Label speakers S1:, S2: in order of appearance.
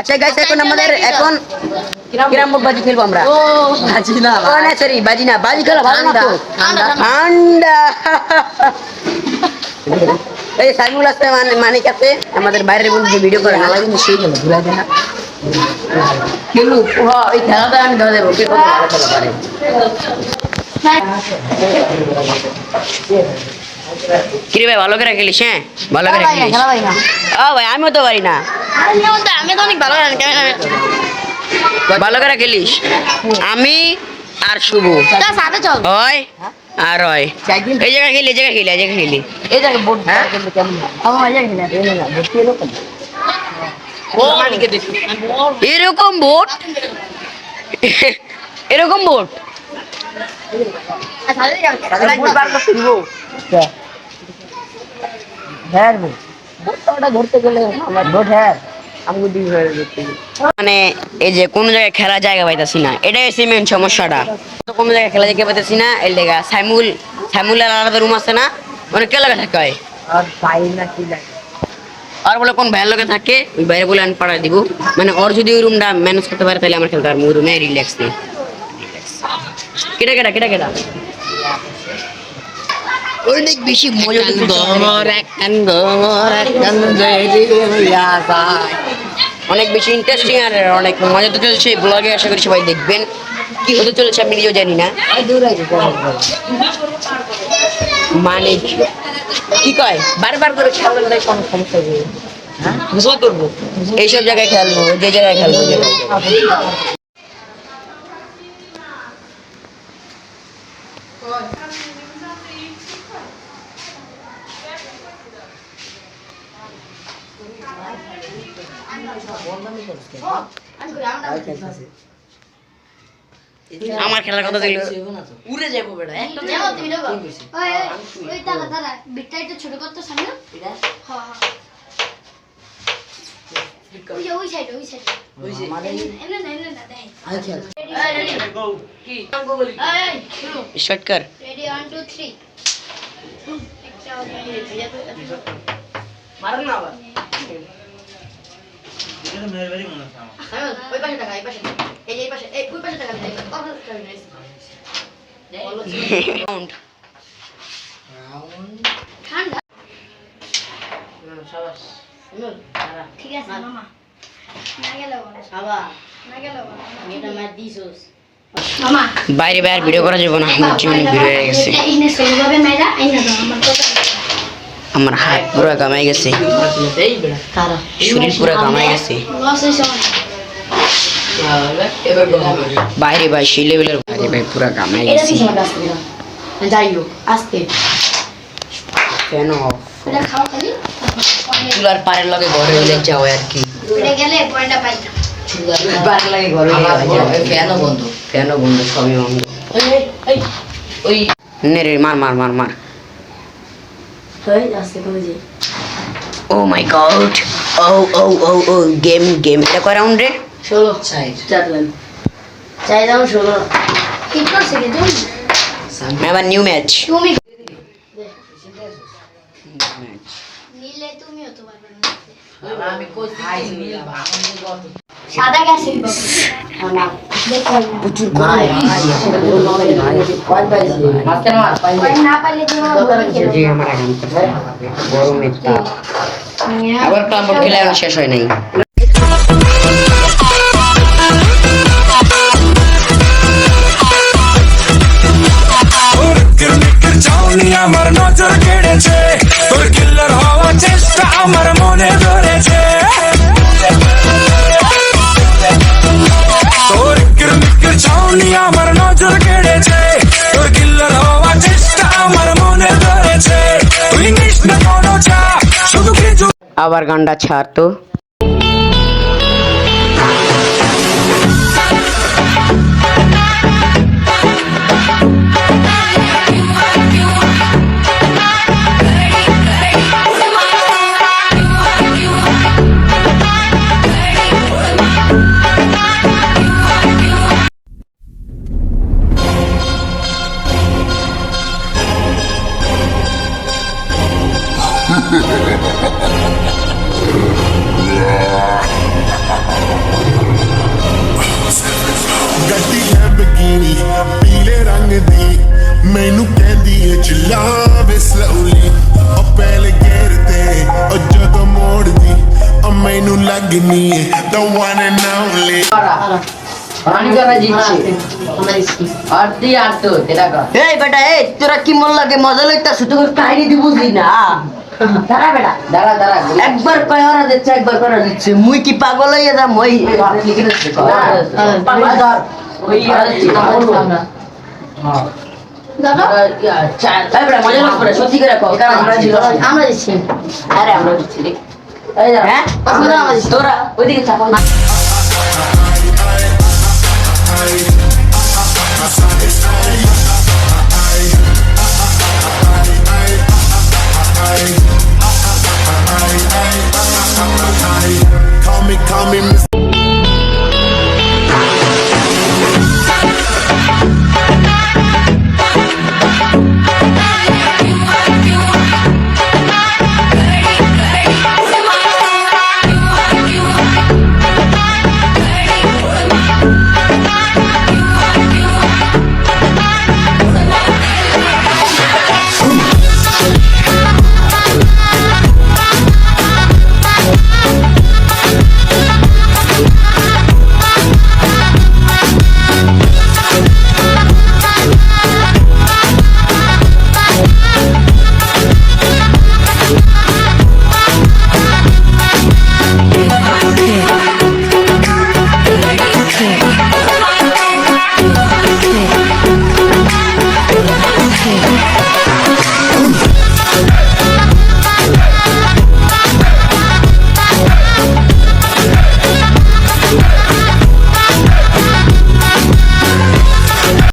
S1: আচ্ছা গাইস এখন আমাদের এখন কিরাম বাজি খেলব আমরা।
S2: বাজি না
S1: ও না সরি বাজি না বাজি খেলা ভালো না তো।
S2: ঠান্ডা
S1: এই সাইমুল আসতে মানে মানিক আছে আমাদের বাইরের বন্ধু ভিডিও করে না লাগে সেই গেল ঘুরা দেয় না। কিন্তু হ্যাঁ এই খেলাটা আমি ধরে দেবো। কে কত ভালো খেলা পারে কিরে ভাই ভালো করে খেলিস হ্যাঁ ভালো করে খেলিস ও ভাই আমিও তো পারি না
S2: আমি তো অনেক ভালো
S1: ভালো করে খেলিস আমি আর শুভ হয় আর হয় এই জায়গায় খেলি এই জায়গায় খেলি এই জায়গায় খেলি
S2: এই জায়গায়
S1: হ্যাঁ?
S2: আমার মজা
S1: এরকম বোট বোট
S2: হ্যাঁ। বোর্ডটা ধরতে গেলে আমার বোর্ড হ্যাঁ। আমাকে দিই হয়ে ধরতে
S1: মানে এই যে কোন জায়গায় খেলা জায়গা পাইতাছি না এটাই হচ্ছে মেন সমস্যাটা। তো কোনো জায়গায় খেলা জায়গা পাইতাছি না এর লেগা সাইমুল সাইমুলের আলাদা রুম আছে না মানে কে লাগা থাকে হয়
S2: আর পাই না কি লাগে?
S1: আর বলে কোন ভাইয়ের লোকে থাকে ওই বাইরে বলে আমি পাঠাই দিব। মানে ওর যদি ওই রুমটা ম্যানেজ করতে পারে তাহলে আমার খেলতে পারব। রুমে রিল্যাক্স নেই। কেটা কেটা কেটা কেটা অনেক বেশি মজা অনেক বেশি ইন্টারেস্টিং আর অনেক মজা তো চলছে ব্লগে আশা করি সবাই দেখবেন। কি হতে চলেছে আমি নিজেও জানি না। মানে কি? কয়? বারবার করে তাই কোনো সমস্যা নেই। হ্যাঁ? করব। এইসব জায়গায় খেলব যে জায়গায় খেলব আমার খেলার কথা দিল উড়ে যাব বেটা একটা
S3: যাও তুমি যাও ওই ওই ওই দাঁড়া দাঁড়া বিটটা একটু ছোট করতো সামনে হ্যাঁ হ্যাঁ ওই যে ওই সাইড ওই সাইড এমনে না এমনে না দেখ এই শুরু
S1: শর্ট কর
S3: রেডি 1 2 3 একটা
S2: মারুন না আবার
S3: ওই পাশে টাকা এই পাশে এই যে এই পাশে এই ওই পাশে টাকা দেখ কথা টাকা নেই
S1: রাউন্ড
S3: ঠান্ডা
S2: সাবাস
S3: ঠিক আছে মামা না গেল
S2: আবার
S3: না গেল
S2: এটা মার দিছস
S3: মামা
S1: বাইরে বাইরে ভিডিও করা যাবে না আমার জীবনে ভিডিও হয়ে গেছে
S3: এইনে সইভাবে মেরা আইনা দাও আমার কথা
S1: আমার হাত পুরো কামাই গেছে। শরীর পুরো কামাই গেছে। বাইরে ভাই সেই লেভেলের বাইরে ভাই পুরো কামাই গেছে।
S2: যাই হোক আস্তে
S1: কেন? চুলার পারের লগে ঘরে হলে যাও আর কি।
S3: গেলে পয়েন্টটা পাইতাম
S1: পারের লগে ঘরে
S2: ফ্যানও বন্ধ।
S1: কেন বন্ধু সবই বন্ধু।
S2: ওই
S1: নে রে মার মার মার মার।
S2: ওই আস্তে করে যে
S1: oh my god oh oh oh oh game game এটা কয় রাউন্ড রে?
S2: ষোলো। চাই চারলেন চাই দাও ষোলো।
S3: ঠিক করছে কি তুমি?
S1: আবার নিউ ম্যাচ
S3: তুমি নিলে তুমিও তো পারবে না।
S2: আমি ভাঙন কত
S3: সাদা গেছে না। দেখো
S1: প্রচুর
S3: পয়েন্ট না পাইলে তুমি
S1: জি আমার আগাম গরমের তাপ আবার ক্লাব খেলে এখন শেষ হয় নাই
S4: তোর কিরমিকির চাউনি আমার নজর কেড়েছে তোর কিল্লার হওয়ার চেষ্টা আমার মনে ধরেছে চাউনি আমার নজর কেড়েছে। তোর কিল্লার হওয়ার চেষ্টা আমার মনে ধরেছে তুই চা শুধু কিছু
S1: আবার গান্ডা ছাড় তো।
S5: Lamborghini, the one and only.
S1: এই বেটা এই তোরা কি মন লাগে মজা লইতাছ তোর কাহিনী দি বুঝলি না?
S6: দাঁড়া বেটা। দাঁড়া দাঁড়া
S1: একবার কয় ওরা দিচ্ছে একবার করা দিচ্ছে। মুই কি পাগল হইয়া
S6: আর
S2: আমরা দাদা?
S1: এই বেটা মজা করে সত্যি করে আমরা
S2: আমরা দিচ্ছি।
S6: আরে আমরা দিচ্ছি রে
S1: হ্যাঁ
S2: আমরা আমরা দিচ্ছি
S1: তোরা ওইদিকে চাপা
S5: Call me, call me Mr.